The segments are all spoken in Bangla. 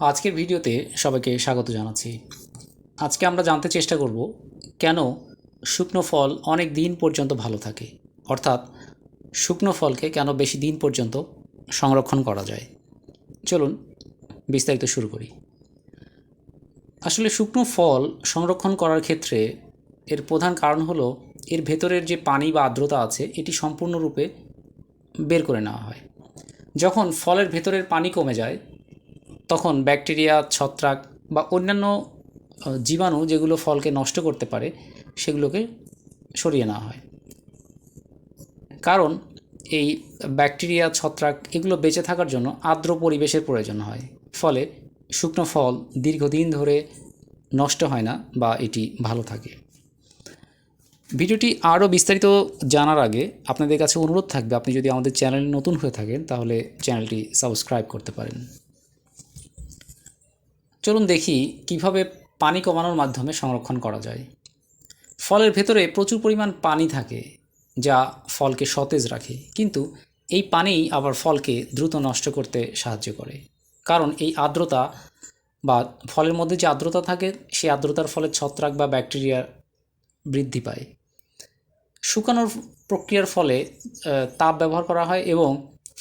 আজকের ভিডিওতে সবাইকে স্বাগত জানাচ্ছি। আজকে আমরা জানতে চেষ্টা করব, কেন শুকনো ফল অনেক দিন পর্যন্ত ভালো থাকে? অর্থাৎ, শুকনো ফলকে কেন বেশি দিন পর্যন্ত সংরক্ষণ করা যায়? চলুন বিস্তারিত শুরু করি। আসলে শুকনো ফল সংরক্ষণ করার ক্ষেত্রে এর প্রধান কারণ হলো, এর ভেতরের যে পানি বা আর্দ্রতা আছে, এটি সম্পূর্ণরূপে বের করে নেওয়া হয়। যখন ফলের ভেতরের পানি কমে যায় তখন ব্যাকটেরিয়া, ছত্রাক বা অন্যান্য জীবাণু যেগুলো ফলকে নষ্ট করতে পারে, সেগুলোকে সরিয়ে নেওয়া হয়। কারণ এই ব্যাকটেরিয়া, ছত্রাক এগুলো বেঁচে থাকার জন্য আর্দ্র পরিবেশের প্রয়োজন হয়। ফলে শুকনো ফল দীর্ঘদিন ধরে নষ্ট হয় না বা এটি ভালো থাকে। ভিডিওটি আরও বিস্তারিত জানার আগে আপনাদের কাছে অনুরোধ থাকবে, আপনি যদি আমাদের চ্যানেল নতুন হয়ে থাকেন, তাহলে চ্যানেলটি সাবস্ক্রাইব করতে পারেন। চলুন দেখি কীভাবে পানি কমানোর মাধ্যমে সংরক্ষণ করা যায়। ফলের ভেতরে প্রচুর পরিমাণ পানি থাকে, যা ফলকে সতেজ রাখে, কিন্তু এই পানি আবার ফলকে দ্রুত নষ্ট করতে সাহায্য করে। কারণ এই আর্দ্রতা বা ফলের মধ্যে যে আর্দ্রতা থাকে, সেই আর্দ্রতার ফলে ছত্রাক বা ব্যাকটেরিয়া বৃদ্ধি পায়। শুকানোর প্রক্রিয়ার ফলে তাপ ব্যবহার করা হয় এবং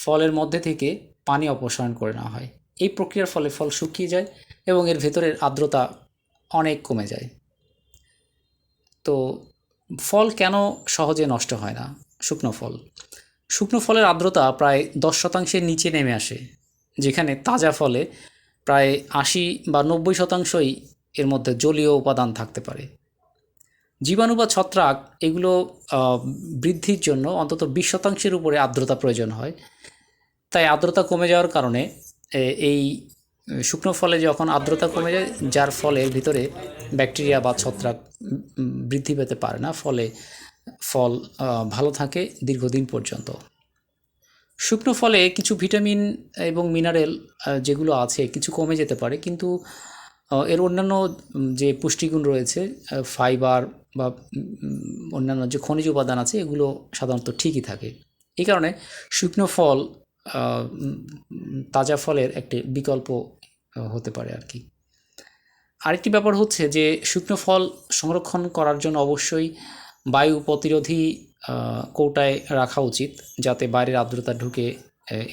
ফলের মধ্যে থেকে পানি অপসারণ করে নেওয়া হয়। এই প্রক্রিয়ার ফলে ফল শুকিয়ে যায় এবং এর ভেতরের আর্দ্রতা অনেক কমে যায়। তো ফল কেন সহজে নষ্ট হয় না? শুকনো ফল। শুকনো ফলের আর্দ্রতা প্রায় দশ শতাংশের নিচে নেমে আসে, যেখানে তাজা ফলে প্রায় আশি বা নব্বই শতাংশই এর মধ্যে জলীয় উপাদান থাকতে পারে। জীবাণু বা ছত্রাক এগুলো বৃদ্ধির জন্য অন্তত বিশ শতাংশের উপরে আর্দ্রতা প্রয়োজন হয়। তাই আর্দ্রতা কমে যাওয়ার কারণে এই শুকনো ফলে যখন আর্দ্রতা কমে যায়, যার ফলে ভিতরে ব্যাকটেরিয়া বা ছত্রাক বৃদ্ধি পেতে পারে না, ফলে ফল ভালো থাকে দীর্ঘদিন পর্যন্ত। শুকনো ফলে কিছু ভিটামিন এবং মিনারেল যেগুলো আছে, কিছু কমে যেতে পারে, কিন্তু এর অন্যান্য যে পুষ্টিগুণ রয়েছে ফাইবার বা অন্যান্য যে খনিজ উপাদান আছে, এগুলো সাধারণত ঠিকই থাকে। এই কারণে শুকনো ফল তাজা ফলের একটি বিকল্প হতে পারে আর কি। আরেকটি ব্যাপার হচ্ছে যে, শুকনো ফল সংরক্ষণ করার জন্য অবশ্যই বায়ু প্রতিরোধী কৌটায় রাখা উচিত, যাতে বাইরের আর্দ্রতা ঢুকে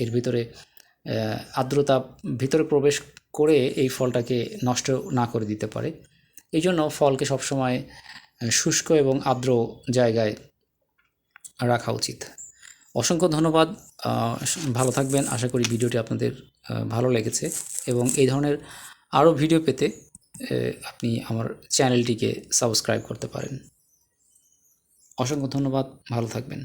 এর ভিতরে আর্দ্রতা ভিতরে প্রবেশ করে এই ফলটাকে নষ্ট না করে দিতে পারে। এই জন্য ফলকে সবসময় শুষ্ক এবং আর্দ্র জায়গায় রাখা উচিত। অসংখ্য ধন্যবাদ ভালো থাকবেন, আশা করি ভিডিওটি আপনাদের ভালো লেগেছে এবং এই ধরনের আরও ভিডিও পেতে আপনি আমার চ্যানেলটিকে সাবস্ক্রাইব করতে পারেন। অসংখ্য ধন্যবাদ, ভালো থাকবেন।